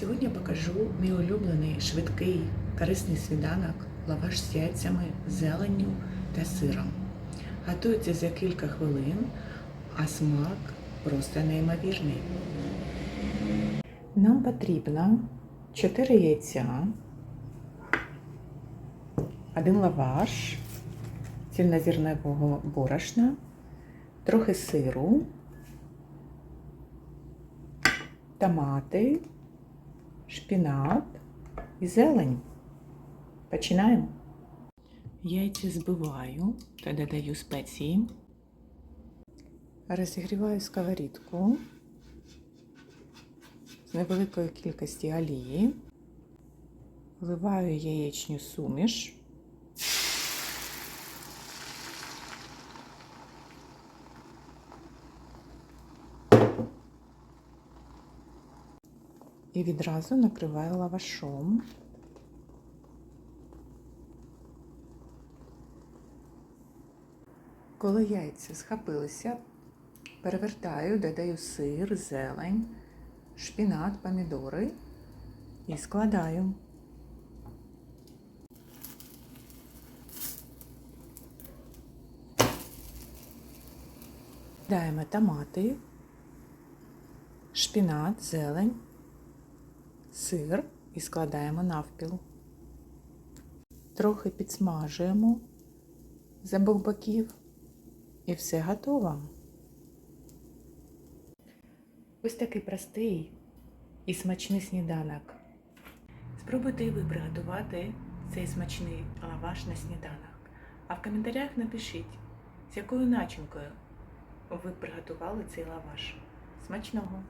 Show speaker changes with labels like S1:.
S1: Сьогодні покажу мій улюблений швидкий корисний сніданок лаваш з яйцями, зеленню та сиром. Готується за кілька хвилин, а смак просто неймовірний. Нам потрібно 4 яйця, один лаваш цільнозернового борошна, трохи сиру, томати, шпінат і зелень. Починаємо. Яйця збиваю та додаю спеції. Розігріваю сковорідку з невеликої кількості олії. Вливаю яєчню суміш. І відразу накриваю лавашом. Коли яйця схопилися, перевертаю, додаю сир, зелень, шпінат, помідори і складаю. Даємо томати, шпінат, зелень, сир і складаємо навпіл. Трохи підсмажуємо з обох боків і все готово. Ось такий простий і смачний сніданок. Спробуйте ви приготувати цей смачний лаваш на сніданок. А в коментарях напишіть, з якою начинкою ви приготували цей лаваш. Смачного!